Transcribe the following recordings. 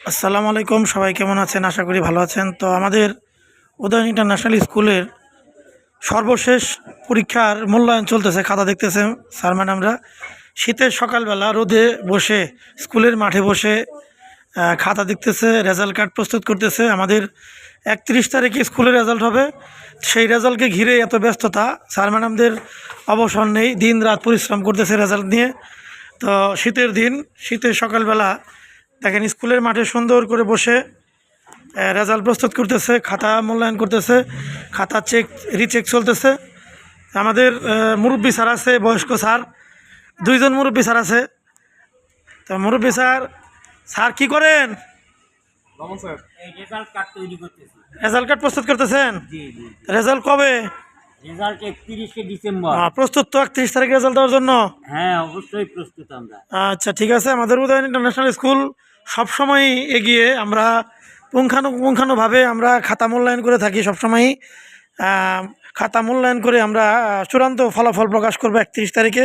আসসালামু আলাইকুম, সবাই কেমন আছেন? আশা করি ভালো আছেন। তো আমাদের উদয়ন ইন্টারন্যাশনাল স্কুলের সর্বশেষ পরীক্ষার মূল্যায়ন চলতেছে, খাতা দেখতেছে স্যার, ম্যাডামরা। শীতের সকালবেলা রোদে বসে, স্কুলের মাঠে বসে খাতা দেখতেছে, রেজাল্ট কার্ড প্রস্তুত করতেছে। আমাদের একত্রিশ তারিখে স্কুলের রেজাল্ট হবে। সেই রেজাল্টকে ঘিরে এত ব্যস্ততা, স্যার, ম্যাডামদের অবসর নেই। দিন রাত পরিশ্রম করতেছে রেজাল্ট নিয়ে। তো শীতের দিন, শীতের সকালবেলা দেখেন স্কুলের মাঠে সুন্দর করে বসে রেজাল্ট প্রস্তুত করতেছে খাতা মূল্যায়ন করতেছে খাতা চেক রিচেক চলতেছে। আমাদের মুরব্বী স্যার আছে বয়স্ক স্যার। দুইজন মুরব্বী স্যার আছে। তো মুরব্বী স্যার স্যার কি করেন? রেজাল্ট কার্ড প্রস্তুত করতেছেন? জি জি রেজাল্ট কবে? রেজাল্ট একত্রিশে ডিসেম্বর। প্রস্তুত তো একত্রিশ তারিখে রেজাল্ট দেওয়ার জন্য? হ্যাঁ অবশ্যই প্রস্তুত আমরা। আচ্ছা ঠিক আছে। আমাদের উদয়ন ইন্টারন্যাশনাল স্কুল সবসময় এগিয়ে আমরা পুঙ্খানু পুঙ্খানুভাবে আমরা খাতা মূল্যায়ন করে থাকি সবসময়ই। খাতা মূল্যায়ন করে আমরা চূড়ান্ত ফলাফল প্রকাশ করব একত্রিশ তারিখে।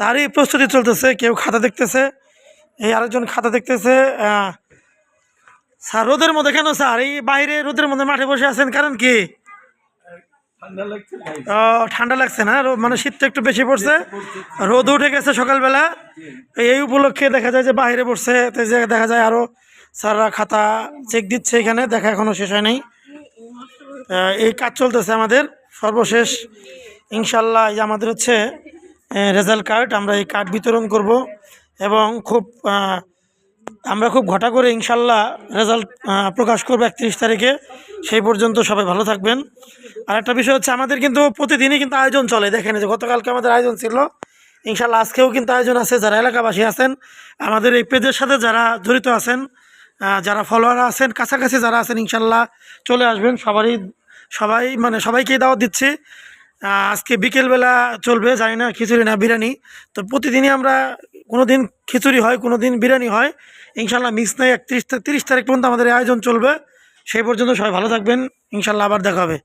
তারই প্রস্তুতি চলতেছে কেউ খাতা দেখতেছে। এই আরেকজন খাতা দেখতেছে স্যার রোদের মধ্যে কেন স্যার? এই বাইরে রোদের মধ্যে মাঠে বসে আছেন কারণ কি? ঠান্ডা লাগছে না? মানে শীতটা একটু বেশি পড়ছে? রোদ উঠে গেছে সকালবেলা। এই উপলক্ষে দেখা যায় যে বাইরে যে দেখা যায় আরও স্যাররা খাতা চেক দিচ্ছে এখানে দেখা এখনও শেষ হয় নাই। এই কাজ চলতেছে আমাদের সর্বশেষ। ইনশাল্লাহ এই আমাদের হচ্ছে রেজাল্ট কার্ড আমরা এই কার্ড বিতরণ করব এবং খুব আমরা খুব ঘটা করে ইনশাল্লাহ রেজাল্ট প্রকাশ করব একত্রিশ তারিখে। সেই পর্যন্ত সবাই ভালো থাকবেন। আর একটা বিষয় হচ্ছে, আমাদের কিন্তু প্রতিদিনই কিন্তু আয়োজন চলে। দেখেন যে গতকালকে আমাদের আয়োজন ছিল। ইনশাল্লাহ আজকেও কিন্তু আয়োজন আছে। যারা এলাকাবাসী আছেন, আমাদের এই পেজের সাথে যারা জড়িত আছেন যারা ফলোয়ার আছেন, কাছাকাছি যারা আছেন, ইনশাল্লাহ চলে আসবেন। সবারই, সবাই মানে সবাইকেই দাওয়াত দিচ্ছি। আজকে বিকেলবেলা চলবে, জানি না, খিচুড়ি না বিরিয়ানি। তো প্রতিদিনই আমরা কোনো দিন খিচুড়ি হয় কোনো দিন বিরিয়ানি হয়। ইনশাল্লাহ মিক্স নাই, একত্রিশ তিরিশ তারিখ পর্যন্ত আমাদের আয়োজন চলবে। সেই পর্যন্ত সবাই ভালো থাকবেন। ইনশাল্লাহ আবার দেখা হবে।